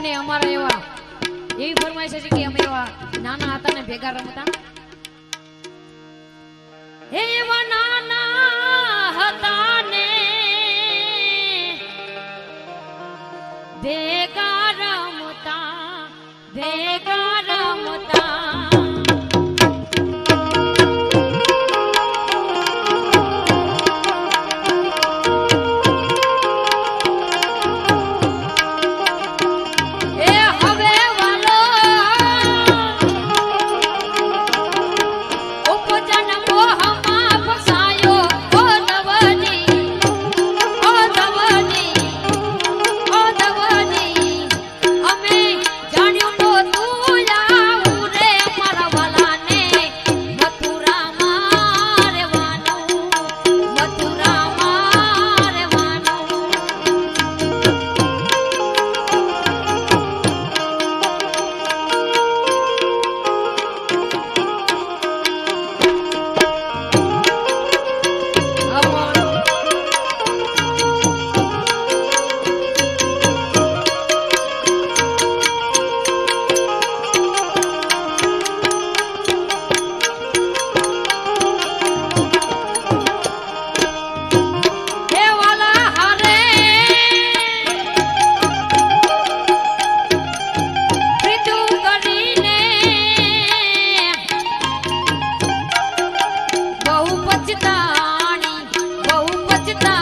અને અમારા એવા એવી ફરમાઈશ છે કે અમે એવા નાના હતા ને ભેગા રમતા. એવા નાના હતા ને ભેગા રમતા, ભેગા उपस्थिता